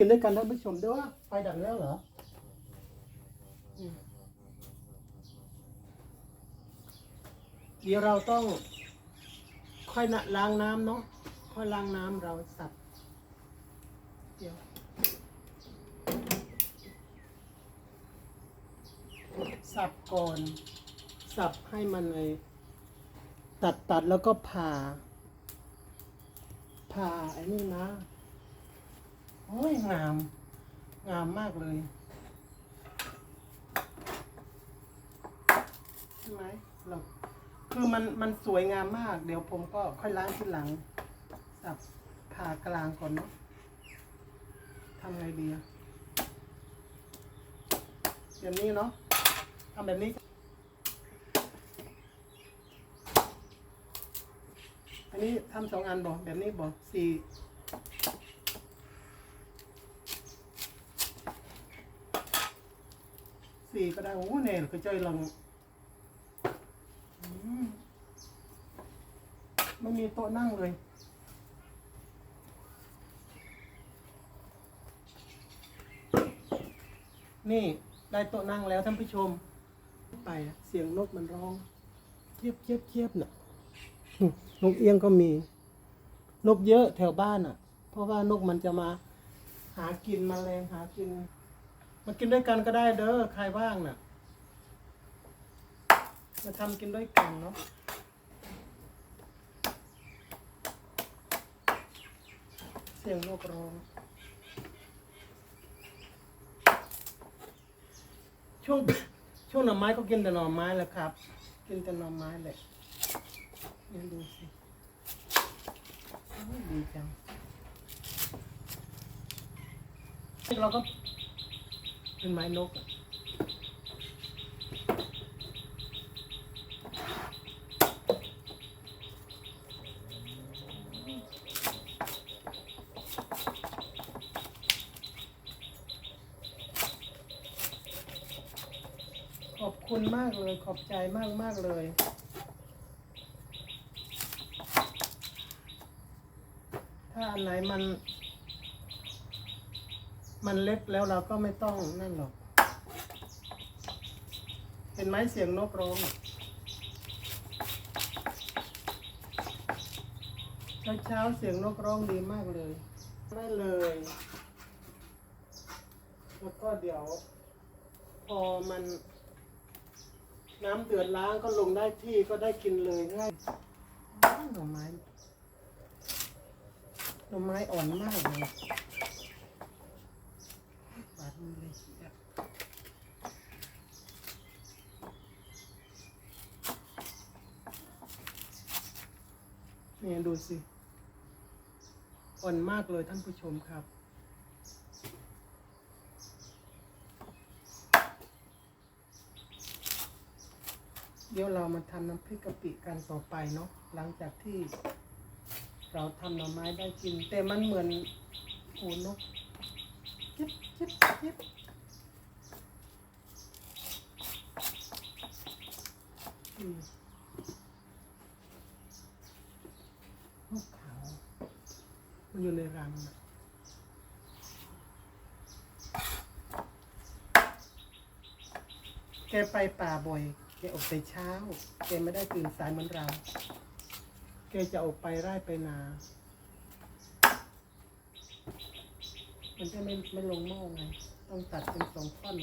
กินด้วยกันท่านผู้ชมด้วยว่าไฟดับแล้วเหรอเดี๋ยวเราต้อง ค่อยนะล้างน้ำเนาะค่อยล้างน้ำเราสับเดี๋ยวสับก่อน สับให้มันเลยตัดตัดแล้วก็ผ่าผ่าไอ้นี่นะ โอ้ยงาม งามมากเลยใช่ไหมเราคือมันมันสวยงามมาก เดี๋ยวผมก็ค่อยล้างทีหลัง สับผ่ากลางก่อนเนาะทำไงดีอะแบบนี้เนาะทำแบบนี้อันนี้ทำสองอันบอกแบบนี้บอกสี่ สี่ก็ได้โอ้เนี่ยคือใจลองมไม่มีโต๊ะนั่งเลยนี่ได้โต๊ะนั่งแล้วท่านผู้ชม ไปเสียงนกมันร้องเทียบเทียบเทียบน่ะนกเอี้ยงก็มี นกเยอะแถวบ้านอะ เพราะว่านกมันจะมาหากินมแมลงหากิน มากินด้วยกันก็ได้เด้อใครว่างน่ะ มาทำกินด้วยกันเนาะเสียงนกร้องช่วงช่วงหน่อไม้ก็กินแต่หน่อไม้แหละครับ กินแต่หน่อไม้แหละนี่ดูสิดีจังเราก็ เป็นไม้นกอะขอบคุณมากเลยขอบใจมากมากเลย ถ้าอันไหนมัน มันเล็กแล้วเราก็ไม่ต้องนั่นหรอก เห็นไหมเสียงนกร้องเช้าเช้าเสียงนกร้องดีมากเลยได้เลย แล้วก็เดี๋ยว พอมัน น้ำเดือดล้างก็ลงได้ที่ก็ได้กินเลยง่ายอ้าวหน่อไม้หน่อไม้อ่อนมากเลย บาดมือเลยแบบเนี่ดูสิ อ่อนมากเลยท่านผู้ชมครับ เดี๋ยวเรามาทำน้ำพริกกะปิกันต่อไปเนาะหลังจากที่เราทำหน่อไม้ได้กิน แต่มันเหมือนโอ้นกจิ๊บจิ๊บจิ๊บอืมนกเขามัน อยู่ในรังแกไปป่าบ่อย แกออกแต่เช้า แกไม่ได้ตื่นสายเหมือนเรา แกจะออกไปไร่ไปนา มันจะไม่ไม่ลงหม้อไง ต้องตัดเป็นสองท่อน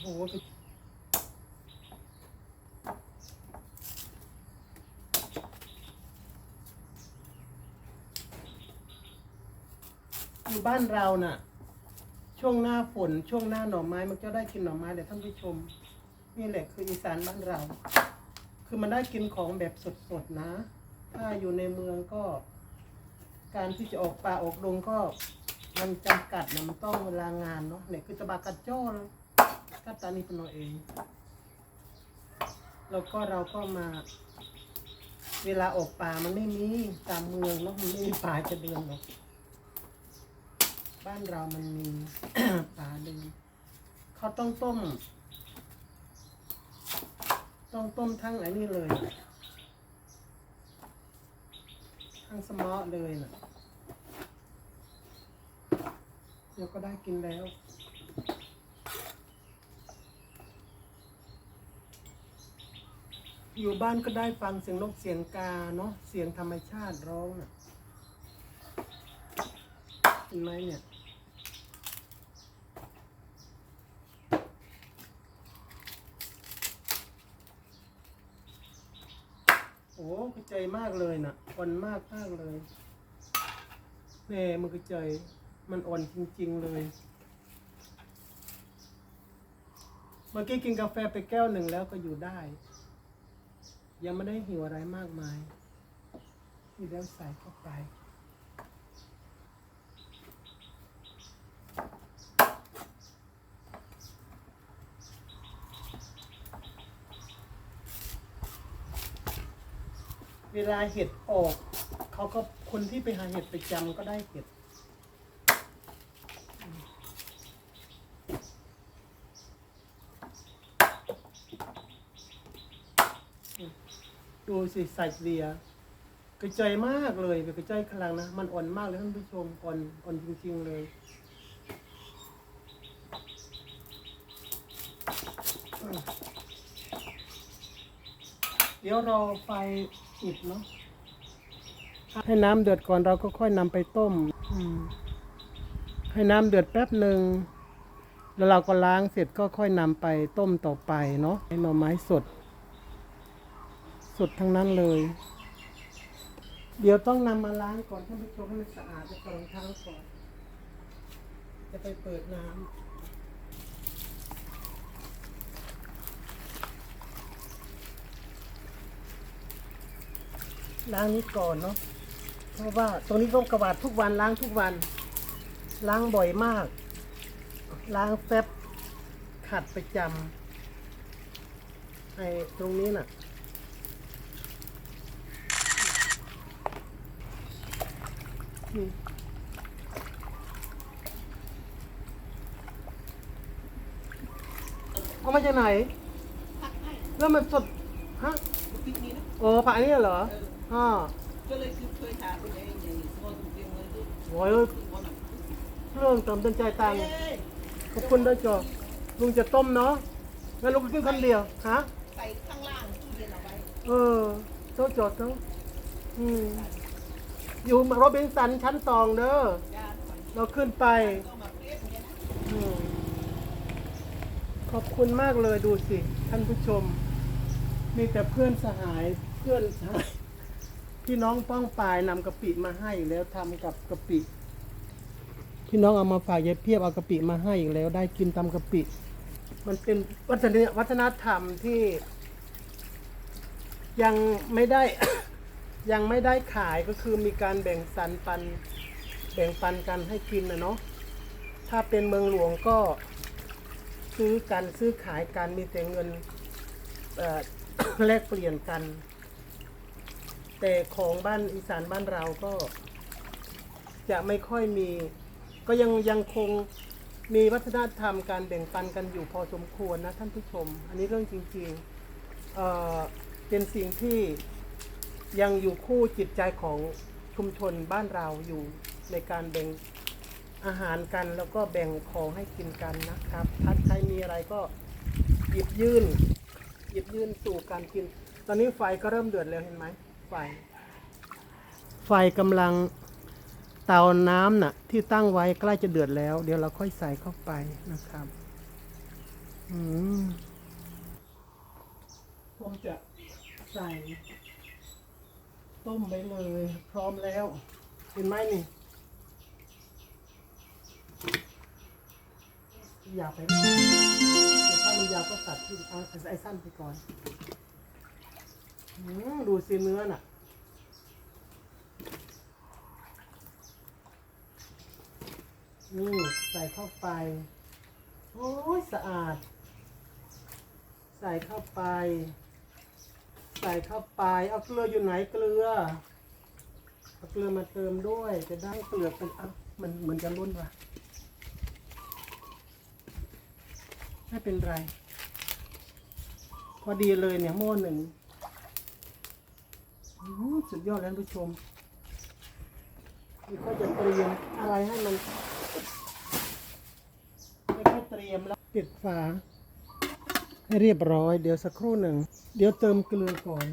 โอ้โหไปอยู่ บ้านเราน่ะ ช่วงหน้าฝนช่วงหน้าหน่อไม้มันจะได้กินหน่อไม้เดี๋ยวท่านผู้ชม นี่แหละคืออีสานบ้านเรา คือมันได้กินของแบบสดๆนะ ถ้าอยู่ในเมืองก็ การที่จะออกป่าออกดงก็มันจำกัดนะมันต้องเวลางานเนาะเนี่ยคือตะบากัดจ้อเลยกัตานี่เป็นเราเอง แล้วก็เราก็มา เวลาออกป่ามันไม่มีตามเมืองเนาะมันไม่มีป่าจะเดินหรอก บ้านเรามันมี ปลาดึงเขาต้องต้ม ต้องต้มทั้งไอ้นี่เลย ทั้งสมอเลยนะเดี๋ยวก็ได้กินแล้วอยู่บ้านก็ได้ฟังเสียงนกเสียงกาเนาะเสียงธรรมชาติร้องน่ะเห็นไหมเนี่ย โอ้ใจมากเลยนะ่ะอ่อนมากมากเลยแม่มันคือใจ มันอ่อนจริง ๆเลย เมื่อกี้กินกาแฟไปแก้วหนึ่งแล้วก็อยู่ได้ ยังไม่ได้หิวอะไรมากมายนี่แล้วใส่เข้าไป เวลาเห็ดออก เขาก็คนที่ไปหาเห็ดประจำก็ได้เห็ดดูสิใส่เลียกระจายมากเลยกระจายพลังนะ มันอ่อนมากเลยท่านผู้ชมอ่อนอ่อนจริงๆเลยเดี๋ยวรอไฟ ติดเนาะให้น้ำเดือดก่อนเราก็ค่อยนำไปต้มอืมให้น้ำเดือดแป๊บหนึ่งแล้วเราก็ล้างเสร็จก็ค่อยนำไปต้มต่อไปเนาะให้หน่อไม้สด สดทั้งนั้นเลย เดี๋ยวต้องนำมาล้างก่อนท่านผู้ชมให้มันสะอาดแล้วก็รองเท้าก่อน จะไปเปิดน้ำ ล้างนี้ก่อนเนาะเพราะว่าตรงนี้ต้องกระวาดทุกวันล้างทุกวัน ล้างบ่อยมาก ล้างแฟบขัดประจำไอ้ตรงนี้น่ะนี่เอามาจากไหน แล้วมันสด ฮะ โอ้ผักนี่เหรอฮะก็เลยคือเนี้ยเครื่อ งเติมเต็มใจตังค์เอ้ยขอบคุณด้วยจอลุงจะต้มเนาะงั้นลุงกินคนเดียวฮะใส่ข้างล่างตู้เย็นเอาไว้เออโต๊ะจอดเนาอืมอยู่โรบินสันชั้นสองเด้อยาถอยเราขึ้นไป ก็มาเปรี้ยวเนี่ยนะอืมขอบคุณมากเลยดูสิ ท่านผู้ชม มีแต่เพื่อนสหายเพื่อนสหาย พี่น้องป้องปายนำกะปิมาให้อีกแล้วทำกับกะปิ พี่น้องเอามาฝากยายเพียบเอากะปิมาให้อีกแล้วได้กินตำกะปิ มันเป็นวัฒนวัฒนธรรมที่ยังไม่ได้ ยังไม่ได้ขายก็คือมีการแบ่งสรรปัน แบ่งปันกันให้กินนะเนาะถ้าเป็นเมืองหลวงก็ ซื้อกันซื้อขายกันมีแต่เงินเอ่อ แลกเปลี่ยนกัน แต่ของบ้านอีสานบ้านเราก็ จะไม่ค่อยมี ก็ยังยังคงมีวัฒนธรรมการแบ่งปันกันอยู่พอสมควรนะท่านผู้ชม อันนี้เรื่องจริงๆเอ่อเป็นสิ่งที่ยังอยู่คู่จิตใจของชุมชนบ้านเราอยู่ในการแบ่งอาหารกันแล้วก็แบ่งของให้กินกันนะครับถ้าใครมีอะไรก็หยิบยื่น หยิบยื่นสู่การกิน ตอนนี้ไฟก็เริ่มเดือดแล้วเห็นไหม ไฟ ไฟกำลังเตาน้ำน่ะ ที่ตั้งไว้ใกล้จะเดือดแล้ว เดี๋ยวเราค่อยใส่เข้าไปนะครับอืมผมจะใส่ ต้มไปเลย พร้อมแล้ว เห็นไหมนี่ อยากไปถ้ามันยาวก็ตัดที่ไอ้สั้นไปก่อน ดูสิเนื้อน่ะ นี่ใส่เข้าไป โอ้ยสะอาด ใส่เข้าไป ใส่เข้าไป เอาเกลืออยู่ไหนเกลือ เอาเกลือมาเติมด้วย จะได้เกลือเป็นอะมันเหมือนจะล้นวะไม่เป็นไร พอดีเลยเนี่ยโม่หนึ่ง สุดยอดแล้วผู้ชมนี่ก็จะเตรียมอะไรให้มันไม่ค่อยเตรียมแล้วปิดฝาให้เรียบร้อย เดี๋ยวสักครู่หนึ่ง เดี๋ยวเติมเกลือก่อน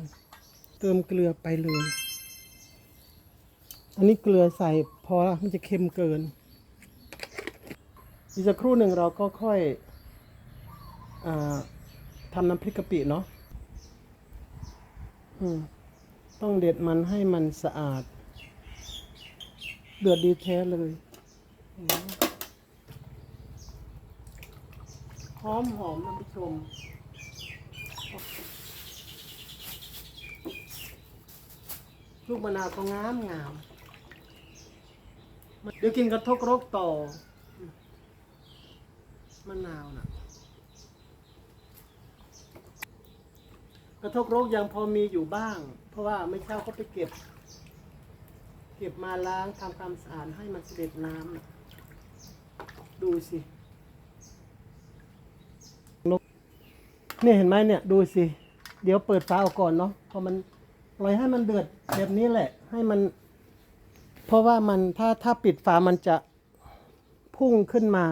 เติมเกลือไปเลย อันนี้เกลือใส่พอละมันจะเค็มเกิน อีกสักครู่หนึ่งเราก็ค่อยอทำน้ำพริกกะปิเนาะอืม ต้องเด็ดมันให้มันสะอาด เดือดดีแท้เลยหอมหอมท่านผู้ชมลูกมะนาวก็งามงาม เดี๋ยวกินกระทกรกต่อมะนาวนะก ระทกรกยังพอมีอยู่บ้าง เพราะว่าไม่เช่าก็ไปเก็บ เก็บมาล้างทำความสะอาดให้มันเสด็จน้ำนะดูสินี่เห็นไหมเนี่ยดูสิ เดี๋ยวเปิดฝาออกก่อนเนาะพอมันปล่อยให้มันเดือดแบบนี้แหละ ให้มัน เพราะว่ามันถ้าถ้าปิดฝามันจะพุ่งขึ้นมา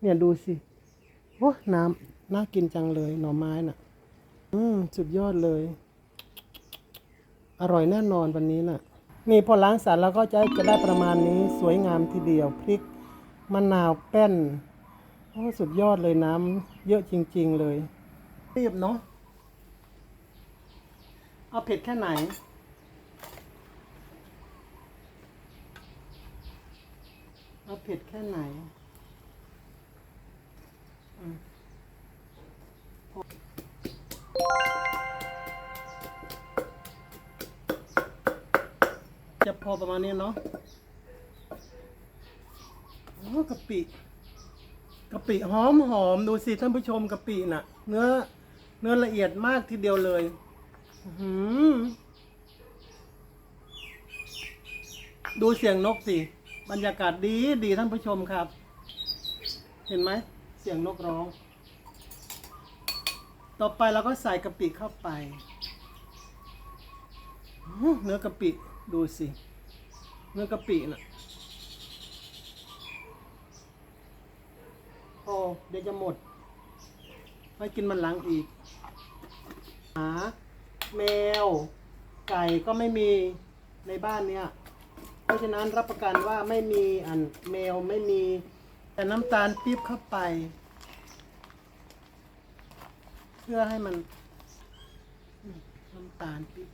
เนี่ยดูสิโอ้น้ำน่ากินจังเลยหน่อไม้น่ะ อืมสุดยอดเลย อร่อยแน่นอนวันนี้น่ะ นี่พอล้างสารแล้วก็จะจะได้ประมาณนี้สวยงามทีเดียวพริกมะนาวแป้นโอ้สุดยอดเลยน้ำเยอะจริง ๆ เลยรีบเนาะเอาเผ็ดแค่ไหนเอาเผ็ดแค่ไหนอืมพอ จะพอประมาณนี้เนาะโอ้กะปิกะปิหอมหอมดูสิท่านผู้ชมกะปิน่ะ เนื้อ เนื้อละเอียดมากทีเดียวเลยหือดูเสียงนกสิ บรรยากาศดีดีท่านผู้ชมครับ เห็นไหม เสียงนกร้อง ต่อไปเราก็ใส่กะปิเข้าไป เนื้อกะปิดูสิ เนื้อกะปิน่ะโอ้เดี๋ยวจะหมดไว้กินมันหลังอีกหมาแมว ไก่ก็ไม่มีในบ้านเนี่ย เพราะฉะนั้นรับประกันว่าไม่มีอันแมวไม่มี แต่น้ำตาลปี๊บเข้าไป พื่อให้มันน้ำตาลปี๊บ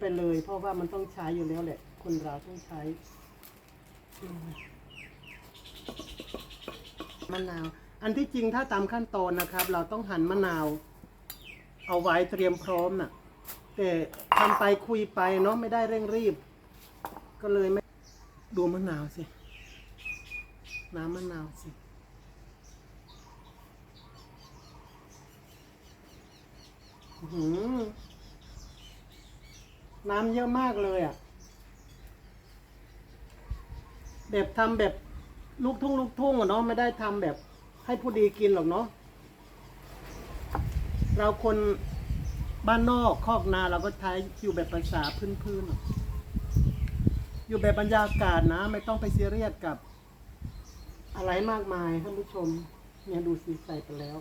ไปเลย เพราะว่ามันต้องใช้อยู่แล้วแหละ คนเราต้องใช้มมะนาว อันที่จริงถ้าตามขั้นตอนนะครับ เราต้องหั่นมะนาว เอาไว้เตรียมพร้อมน่ะ แต่ทำไปคุยไปเนาะไม่ได้เร่งรีบ ก็เลยไม่ดูมะนาวสิ น้ำมะนาวสิ อื้อ หือ น้ำเยอะมากเลยอะ แบบทำแบบลูกทุ่งลูกทุ่งอะเนาะไม่ได้ทำแบบให้ผู้ดีกินหรอกเนาะเราคนบ้านนอกคอกนาเราก็ใช้อยู่แบบภาษาพื้นๆอะอยู่แบบบรรยากาศนะ ไม่ต้องไปซีเรียสกับ อะไรมากมายท่านผู้ชม เนี่ยดูสีใส่ไปแล้ว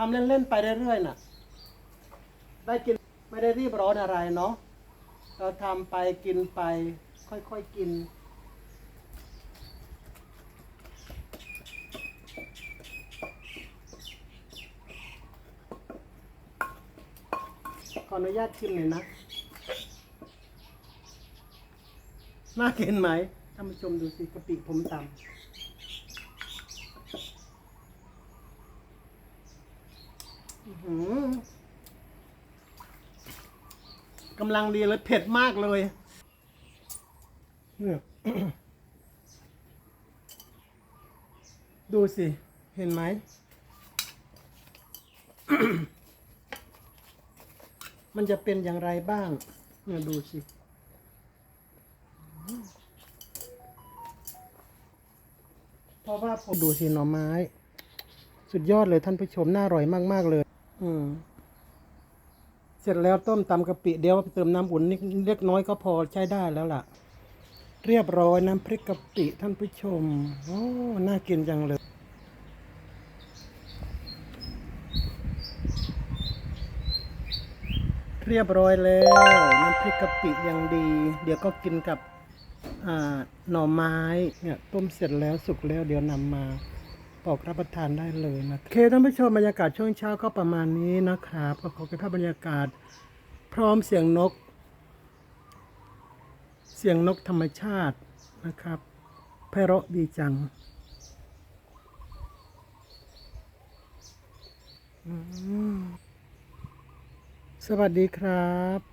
ทำเล่นๆไปเรื่อยๆน่ะ ได้กินไม่ได้รีบร้อนอะไรเนาะเราทำไปกินไป ค่อยๆกิน ขออนุญาตชิมหน่อยนะ น่ากินไหมท่านผู้ชมดูสิกะปิผมตำ อื้อหือ กำลังดีเลยเผ็ดมากเลยเนี่ยดูสิ เห็นไหม มันจะเป็นอย่างไรบ้าง เนี่ยดูสิ เพราะว่าผมดูสิหน่อไม้ สุดยอดเลยท่านผู้ชม น่าอร่อยมาก ๆ เลย อืม เสร็จแล้วต้มตำกะปิเดี๋ยวเติมน้ำอุ่นนิดเล็กน้อยก็พอใช้ได้แล้วล่ะ เรียบร้อยน้ำพริกกะปิท่านผู้ชม โอ้ น่ากินจังเลย เรียบร้อยแล้ว น้ำพริกกะปิยังดี เดี๋ยวก็กินกับหน่อไม้เนี่ยต้มเสร็จแล้วสุกแล้วเดี๋ยวนำมา อกรับประทานได้เลยนะโอเคท่านผู้ชมบรรยากาศช่วงเช้าก็ประมาณนี้นะครับก็ขอเก็บภาพบรรยากาศ พร้อมเสียงนก เสียงนกธรรมชาตินะครับไพเราะดีจังสวัสดีครับ